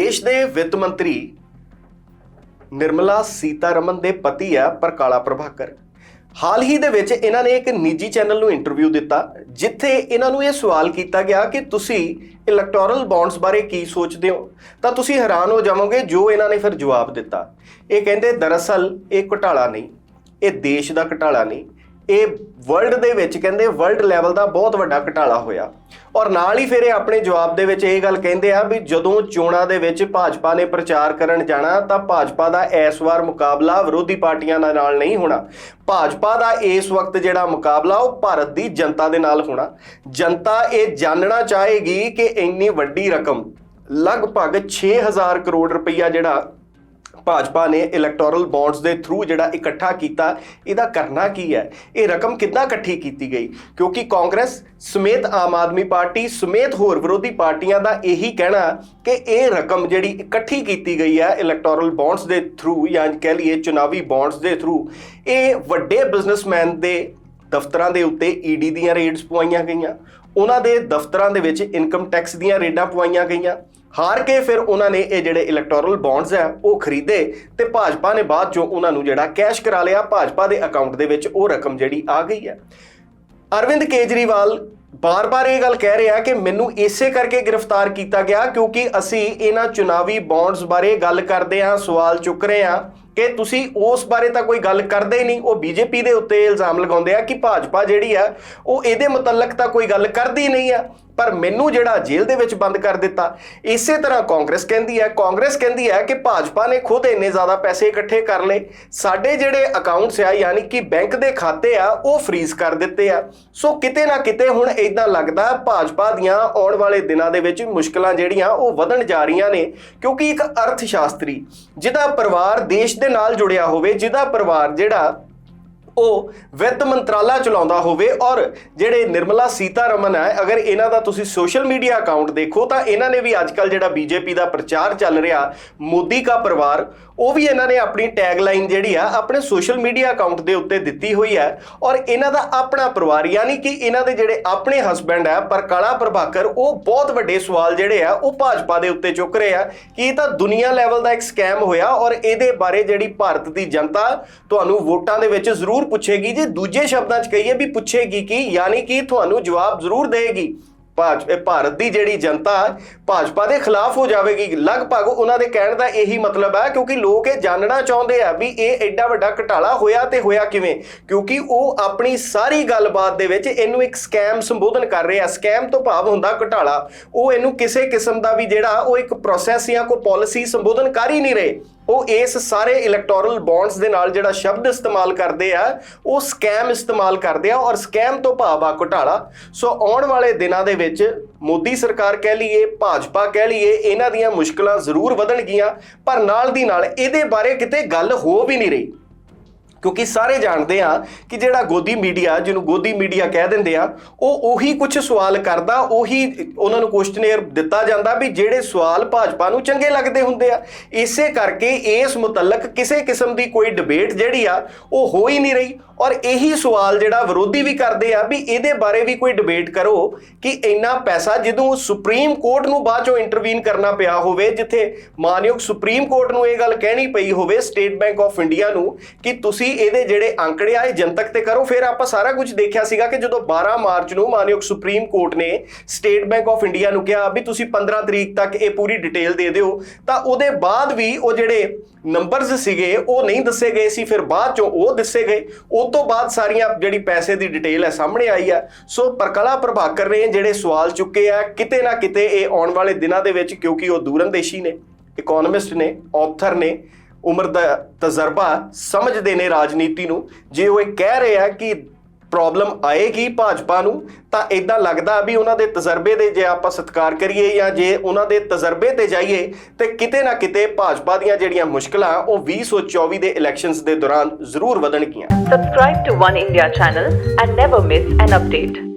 ਦੇਸ਼ ਦੇ ਵਿੱਤ ਮੰਤਰੀ ਨਿਰਮਲਾ ਸੀਤਾਰਮਨ ਦੇ ਪਤੀ ਆ ਪ੍ਰਕਾਲਾ ਪ੍ਰਭਾਕਰ। ਹਾਲ ਹੀ ਦੇ ਵਿੱਚ ਇਹਨਾਂ ਨੇ ਇੱਕ ਨਿੱਜੀ ਚੈਨਲ ਨੂੰ ਇੰਟਰਵਿਊ ਦਿੱਤਾ, ਜਿੱਥੇ ਇਹਨਾਂ ਨੂੰ ਇਹ ਸਵਾਲ ਕੀਤਾ ਗਿਆ ਕਿ ਤੁਸੀਂ ਇਲੈਕਟੋਰਲ ਬੌਂਡਸ ਬਾਰੇ ਕੀ ਸੋਚਦੇ ਹੋ? ਤਾਂ ਤੁਸੀਂ ਹੈਰਾਨ ਹੋ ਜਾਵੋਗੇ ਜੋ ਇਹਨਾਂ ਨੇ ਫਿਰ ਜਵਾਬ ਦਿੱਤਾ। ਇਹ ਕਹਿੰਦੇ, ਦਰਅਸਲ ਇਹ ਘੁਟਾਲਾ ਨਹੀਂ, ਇਹ ਦੇਸ਼ ਦਾ ਘੁਟਾਲਾ ਨਹੀਂ ਇਹ ਵਰਲਡ ਦੇ ਵਿੱਚ ਕਹਿੰਦੇ ਵਰਲਡ ਲੈਵਲ ਦਾ ਬਹੁਤ ਵੱਡਾ ਘਟਾਲਾ ਹੋਇਆ। ਔਰ ਨਾਲ ਹੀ ਫਿਰ ਇਹ ਆਪਣੇ ਜਵਾਬ ਦੇ ਵਿੱਚ ਇਹ ਗੱਲ ਕਹਿੰਦੇ ਆ ਵੀ ਜਦੋਂ ਚੋਣਾਂ ਦੇ ਵਿੱਚ ਭਾਜਪਾ ਨੇ ਪ੍ਰਚਾਰ ਕਰਨ ਜਾਣਾ, ਤਾਂ ਭਾਜਪਾ ਦਾ ਇਸ ਵਾਰ ਮੁਕਾਬਲਾ ਵਿਰੋਧੀ ਪਾਰਟੀਆਂ ਦੇ ਨਾਲ ਨਹੀਂ ਹੋਣਾ। ਭਾਜਪਾ ਦਾ ਇਸ ਵਕਤ ਜਿਹੜਾ ਮੁਕਾਬਲਾ, ਉਹ ਭਾਰਤ ਦੀ ਜਨਤਾ ਦੇ ਨਾਲ ਹੋਣਾ। ਜਨਤਾ ਇਹ ਜਾਣਨਾ ਚਾਹੇਗੀ ਕਿ ਇੰਨੀ ਵੱਡੀ ਰਕਮ, ਲਗਭਗ 6000 ਕਰੋੜ ਰੁਪਈਆ ਜਿਹੜਾ ਭਾਜਪਾ ਨੇ ਇਲੈਕਟੋਰਲ ਬੌਂਡਸ ਦੇ ਥਰੂ ਜਿਹੜਾ ਇਕੱਠਾ ਕੀਤਾ, ਇਹਦਾ ਕਰਨਾ ਕੀ ਹੈ? ਇਹ ਰਕਮ ਕਿੱਦਾਂ ਇਕੱਠੀ ਕੀਤੀ ਗਈ? ਕਿਉਂਕਿ ਕਾਂਗਰਸ ਸਮੇਤ ਆਮ ਆਦਮੀ ਪਾਰਟੀ ਸਮੇਤ ਹੋਰ ਵਿਰੋਧੀ ਪਾਰਟੀਆਂ ਦਾ ਇਹੀ ਕਹਿਣਾ ਕਿ ਇਹ ਰਕਮ ਜਿਹੜੀ ਇਕੱਠੀ ਕੀਤੀ ਗਈ ਹੈ ਇਲੈਕਟੋਰਲ ਬੌਂਡਸ ਦੇ ਥਰੂ ਜਾਂ ਕਹਿ ਲਈਏ ਚੁਣਾਵੀ ਬੌਂਡਸ ਦੇ ਥਰੂ ਇਹ ਵੱਡੇ ਬਿਜ਼ਨਸਮੈਨ ਦੇ ਦਫ਼ਤਰਾਂ ਦੇ ਉੱਤੇ ਈਡੀ ਦੀਆਂ ਰੇਡਸ ਪਵਾਈਆਂ ਗਈਆਂ, ਉਹਨਾਂ ਦੇ ਦਫ਼ਤਰਾਂ ਦੇ ਵਿੱਚ ਇਨਕਮ ਟੈਕਸ ਦੀਆਂ ਰੇਡਾਂ ਪਵਾਈਆਂ ਗਈਆਂ ਹਾਰ ਕੇ ਫਿਰ ਉਹਨਾਂ ਨੇ ਇਹ ਜਿਹੜੇ ਇਲੈਕਟੋਰਲ ਬੌਂਡਸ ਆ, ਉਹ ਖਰੀਦੇ ਤੇ ਭਾਜਪਾ ਨੇ ਬਾਅਦ ਚੋਂ ਉਹਨਾਂ ਨੂੰ ਜਿਹੜਾ ਕੈਸ਼ ਕਰਾ ਲਿਆ, ਭਾਜਪਾ ਦੇ ਅਕਾਊਂਟ ਦੇ ਵਿੱਚ ਉਹ ਰਕਮ ਜਿਹੜੀ ਆ ਗਈ ਹੈ ਅਰਵਿੰਦ ਕੇਜਰੀਵਾਲ ਬਾਰ-ਬਾਰ ਇਹ ਗੱਲ ਕਹਿ ਰਿਹਾ ਕਿ ਮੈਨੂੰ ਇਸੇ ਕਰਕੇ ਗ੍ਰਿਫਤਾਰ ਕੀਤਾ ਗਿਆ ਕਿਉਂਕਿ ਅਸੀਂ ਇਹਨਾਂ ਚੁਣਾਵੀ ਬੌਂਡਸ ਬਾਰੇ ਗੱਲ ਕਰਦੇ ਹਾਂ, ਸਵਾਲ ਚੁੱਕ ਰਹੇ ਹਾਂ ਕਿ ਤੁਸੀਂ ਉਸ ਬਾਰੇ ਤਾਂ ਕੋਈ ਗੱਲ ਕਰਦੇ ਹੀ ਨਹੀਂ, ਉਹ ਬੀਜੇਪੀ ਦੇ ਉੱਤੇ ਇਲਜ਼ਾਮ ਲਗਾਉਂਦੇ ਆ ਕਿ ਭਾਜਪਾ ਜਿਹੜੀ ਆ, ਉਹ ਇਹਦੇ ਮੁਤਲਕ ਤਾਂ ਕੋਈ ਗੱਲ ਕਰਦੀ ਨਹੀਂ ਆ। ਪਰ ਮੈਨੂੰ ਜਿਹੜਾ ਜੇਲ੍ਹ ਦੇ ਵਿੱਚ ਬੰਦ ਕਰ ਦਿੱਤਾ, ਇਸੇ ਤਰ੍ਹਾਂ ਕਾਂਗਰਸ ਕਹਿੰਦੀ ਹੈ, ਕਾਂਗਰਸ ਕਹਿੰਦੀ ਹੈ ਕਿ ਭਾਜਪਾ ਨੇ ਖੁਦ ਇੰਨੇ ਜ਼ਿਆਦਾ ਪੈਸੇ ਇਕੱਠੇ ਕਰ ਲਏ, ਸਾਡੇ ਜਿਹੜੇ ਅਕਾਊਂਟਸ ਆ, ਯਾਨੀ ਕਿ ਬੈਂਕ ਦੇ ਖਾਤੇ ਆ, ਉਹ ਫ੍ਰੀਜ਼ ਕਰ ਦਿੱਤੇ ਆ। ਸੋ ਕਿਤੇ ਨਾ ਕਿਤੇ ਹੁਣ ਇਦਾਂ ਲੱਗਦਾ ਭਾਜਪਾ ਦੀਆਂ ਆਉਣ ਵਾਲੇ ਦਿਨਾਂ ਦੇ ਵਿੱਚ ਮੁਸ਼ਕਲਾਂ ਜਿਹੜੀਆਂ, ਉਹ ਵਧਣ ਜਾ ਰਹੀਆਂ ਨੇ। ਕਿਉਂਕਿ ਇੱਕ ਅਰਥ ਸ਼ਾਸਤਰੀ ਜਿਹਦਾ ਪਰਿਵਾਰ ਦੇਸ਼ ਦੇ ਨਾਲ ਜੁੜਿਆ ਹੋਵੇ, ਜਿਹਦਾ ਪਰਿਵਾਰ ਜਿਹੜਾ ਉਹ ਵਿੱਤ ਮੰਤਰਾਲਾ ਚਲਾਉਂਦਾ ਹੋਵੇ ਔਰ ਜਿਹੜੇ ਨਿਰਮਲਾ ਸੀਤਾਰਮਨ ਹੈ, ਅਗਰ ਇਹਨਾਂ ਦਾ ਤੁਸੀਂ ਸੋਸ਼ਲ ਮੀਡੀਆ ਅਕਾਊਂਟ ਦੇਖੋ, ਤਾਂ ਇਹਨਾਂ ਨੇ ਵੀ ਅੱਜਕੱਲ ਜਿਹੜਾ ਬੀਜੇਪੀ ਦਾ ਪ੍ਰਚਾਰ ਚੱਲ ਰਿਹਾ, ਮੋਦੀ ਦਾ ਪਰਿਵਾਰ, ਉਹ ਵੀ ਇਹਨਾਂ ਨੇ ਆਪਣੀ ਟੈਗਲਾਈਨ ਜਿਹੜੀ ਆ, ਆਪਣੇ ਸੋਸ਼ਲ ਮੀਡੀਆ ਅਕਾਊਂਟ ਦੇ ਉੱਤੇ ਦਿੱਤੀ ਹੋਈ ਹੈ ਔਰ ਇਹਨਾਂ ਦਾ ਆਪਣਾ ਪਰਿਵਾਰ, ਯਾਨੀ ਕਿ ਇਹਨਾਂ ਦੇ ਜਿਹੜੇ ਆਪਣੇ ਹਸਬੰਡ ਹੈ, ਪ੍ਰਕਾਲਾ ਪ੍ਰਭਾਕਰ, ਉਹ ਬਹੁਤ ਵੱਡੇ ਸਵਾਲ ਜਿਹੜੇ ਆ, ਉਹ ਭਾਜਪਾ ਦੇ ਉੱਤੇ ਚੁੱਕ ਰਹੇ ਆ ਕਿ ਇਹ ਤਾਂ ਦੁਨੀਆ ਲੈਵਲ ਦਾ ਇੱਕ ਸਕੈਮ ਹੋਇਆ ਔਰ ਇਹਦੇ ਬਾਰੇ ਜਿਹੜੀ ਭਾਰਤ ਦੀ ਜਨਤਾ ਤੁਹਾਨੂੰ ਵੋਟਾਂ ਦੇ ਵਿੱਚ ਜ਼ਰੂਰ ਪੁੱਛੇਗੀ ਜੇ, ਦੂਜੇ ਸ਼ਬਦਾਂ 'ਚ ਕਹੀਏ ਵੀ ਪੁੱਛੇਗੀ ਕੀ, ਯਾਨੀ ਕਿ ਤੁਹਾਨੂੰ ਜਵਾਬ ਜ਼ਰੂਰ ਦੇਗੀ। ਭਾਰਤ ਦੀ ਜਿਹੜੀ ਜਨਤਾ, ਭਾਜਪਾ ਦੇ ਖਿਲਾਫ ਹੋ ਜਾਵੇਗੀ। ਲਗਭਗ ਉਹਨਾਂ ਦੇ ਕਹਿਣ ਦਾ ਇਹੀ ਮਤਲਬ ਹੈ, ਕਿਉਂਕਿ ਲੋਕ ਇਹ ਜਾਣਨਾ ਚਾਹੁੰਦੇ ਆ ਵੀ ਇਹ ਐਡਾ ਵੱਡਾ ਘਟਾਲਾ ਹੋਇਆ ਤੇ ਹੋਇਆ ਕਿਵੇਂ। ਕਿਉਂਕਿ ਉਹ ਆਪਣੀ ਸਾਰੀ ਗੱਲਬਾਤ ਦੇ ਵਿੱਚ ਇਹਨੂੰ ਇੱਕ ਸਕੈਮ ਸੰਬੋਧਨ ਕਰ ਰਿਹਾ। ਸਕੈਮ ਤੋਂ ਭਾਵ ਹੁੰਦਾ ਘਟਾਲਾ। ਉਹ ਇਹਨੂੰ ਕਿਸੇ ਕਿਸਮ ਦਾ ਵੀ ਜਿਹੜਾ, ਉਹ ਇੱਕ ਪ੍ਰੋਸੈਸ ਜਾਂ ਕੋਈ ਪਾਲਿਸੀ ਸੰਬੋਧਨ ਕਰ ਹੀ ਨਹੀਂ ਰਹੇ। ਉਹ ਇਸ ਸਾਰੇ ਇਲੈਕਟੋਰਲ ਬੌਂਡਸ ਦੇ ਨਾਲ ਜਿਹੜਾ ਸ਼ਬਦ ਇਸਤੇਮਾਲ ਕਰਦੇ ਆ, ਉਹ ਸਕੈਮ ਇਸਤੇਮਾਲ ਕਰਦੇ ਆ ਔਰ ਸਕੈਮ ਤੋਂ ਭਾਵ ਆ ਘੁਟਾਲਾ। ਸੋ ਆਉਣ ਵਾਲੇ ਦਿਨਾਂ ਦੇ ਵਿੱਚ ਮੋਦੀ ਸਰਕਾਰ ਕਹਿ ਲਈਏ, ਭਾਜਪਾ ਕਹਿ ਲਈਏ, ਇਹਨਾਂ ਦੀਆਂ ਮੁਸ਼ਕਲਾਂ ਜ਼ਰੂਰ ਵਧਣਗੀਆਂ, ਪਰ ਨਾਲ ਦੀ ਨਾਲ ਇਹਦੇ ਬਾਰੇ ਕਿਤੇ ਗੱਲ ਹੋ ਵੀ ਨਹੀਂ ਰਹੀ। ਕਿਉਂਕਿ ਸਾਰੇ ਜਾਣਦੇ ਆ ਕਿ ਜਿਹੜਾ ਗੋਦੀ ਮੀਡੀਆ, ਜਿਹਨੂੰ ਗੋਦੀ ਮੀਡੀਆ ਕਹਿ ਦਿੰਦੇ ਆ, ਉਹ ਉਹੀ ਕੁਝ ਸਵਾਲ ਕਰਦਾ, ਉਹੀ ਉਹਨਾਂ ਨੂੰ ਕੁਐਸਚਨੇਅਰ ਦਿੱਤਾ ਜਾਂਦਾ ਵੀ ਜਿਹੜੇ ਸਵਾਲ ਭਾਜਪਾ ਨੂੰ ਚੰਗੇ ਲੱਗਦੇ ਹੁੰਦੇ ਆ। ਇਸੇ ਕਰਕੇ ਇਸ ਮੁਤਲਕ ਕਿਸੇ ਕਿਸਮ ਦੀ ਕੋਈ ਡਿਬੇਟ ਜਿਹੜੀ ਆ, ਉਹ ਹੋ ਹੀ ਨਹੀਂ ਰਹੀ। ਔਰ ਇਹੀ ਸਵਾਲ ਜਿਹੜਾ ਵਿਰੋਧੀ ਵੀ ਕਰਦੇ ਆ ਵੀ ਇਹਦੇ ਬਾਰੇ ਵੀ ਕੋਈ ਡਿਬੇਟ ਕਰੋ ਕਿ ਇੰਨਾ ਪੈਸਾ ਜਦੋਂ ਸੁਪਰੀਮ ਕੋਰਟ ਨੂੰ ਬਾਅਦ ਚੋਂ ਇੰਟਰਵੀਨ ਕਰਨਾ ਪਿਆ ਹੋਵੇ, ਜਿੱਥੇ ਮਾਨਯੋਗ ਸੁਪਰੀਮ ਕੋਰਟ ਨੂੰ ਇਹ ਗੱਲ ਕਹਿਣੀ ਪਈ ਹੋਵੇ ਸਟੇਟ ਬੈਂਕ ਆਫ ਇੰਡੀਆ ਨੂੰ, ਕਿ ਤੁਸੀਂ ਇਹਦੇ ਜਿਹੜੇ ਅੰਕੜੇ ਆ, ਇਹ ਜਨਤਕ ਤੇ ਕਰੋ। ਫਿਰ ਆਪਾਂ ਸਾਰਾ ਕੁਝ ਦੇਖਿਆ ਸੀਗਾ ਕਿ ਜਦੋਂ 12 ਮਾਰਚ ਨੂੰ ਮਾਨਯੋਗ ਸੁਪਰੀਮ ਕੋਰਟ ਨੇ ਸਟੇਟ ਬੈਂਕ ਆਫ ਇੰਡੀਆ ਨੂੰ ਕਿਹਾ ਵੀ ਤੁਸੀਂ 15 ਤਰੀਕ ਤੱਕ ਇਹ ਪੂਰੀ ਡਿਟੇਲ ਦੇ ਦਿਓ, ਤਾਂ ਉਹਦੇ ਬਾਅਦ ਵੀ ਉਹ ਜਿਹੜੇ ਨੰਬਰਸ ਸੀਗੇ, ਉਹ ਨਹੀਂ ਦੱਸੇ ਗਏ ਸੀ, ਫਿਰ ਬਾਅਦ ਚੋਂ ਉਹ ਦੱਸੇ ਗਏ। ਉਸ ਤੋਂ ਬਾਅਦ ਸਾਰੀਆਂ ਜਿਹੜੀ ਪੈਸੇ ਦੀ ਡਿਟੇਲ ਹੈ ਸਾਹਮਣੇ ਆਈ ਹੈ ਸੋ ਪ੍ਰਕਲਾ ਪ੍ਰਭਾਕਰ ਨੇ ਜਿਹੜੇ ਸਵਾਲ ਚੁੱਕੇ ਆ, ਕਿਤੇ ਨਾ ਕਿਤੇ ਇਹ ਆਉਣ ਵਾਲੇ ਦਿਨਾਂ ਦੇ ਵਿੱਚ, ਕਿਉਂਕਿ ਉਹ ਦੂਰੰਦੇਸ਼ੀ ਨੇ ਇਕਨੋਮਿਸਟ ਨੇ ਆਥਰ ਨੇ, ਉਮਰ ਦਾ ਤਜਰਬਾ ਸਮਝਦੇ ਨੇ ਰਾਜਨੀਤੀ ਨੂੰ। ਜੇ ਉਹ ਇਹ ਕਹਿ ਰਹੇ ਆ ਕਿ ਪ੍ਰੋਬਲਮ ਆਏਗੀ ਭਾਜਪਾ ਨੂੰ, ਤਾਂ ਇਦਾਂ ਲੱਗਦਾ ਵੀ ਉਹਨਾਂ ਦੇ ਤਜਰਬੇ ਦੇ ਜੇ ਆਪਾਂ ਸਤਿਕਾਰ ਕਰੀਏ ਜਾਂ ਜੇ ਉਹਨਾਂ ਦੇ ਤਜਰਬੇ ਤੇ ਜਾਈਏ, ਤੇ ਕਿਤੇ ਨਾ ਕਿਤੇ ਭਾਜਪਾ ਦੀਆਂ ਜਿਹੜੀਆਂ ਮੁਸ਼ਕਲਾਂ, ਉਹ 2024 ਦੇ ਇਲੈਕਸ਼ਨਸ ਦੇ ਦੌਰਾਨ ਜ਼ਰੂਰ ਵਧਣਗੀਆਂ Subscribe to One India channel and never miss an update.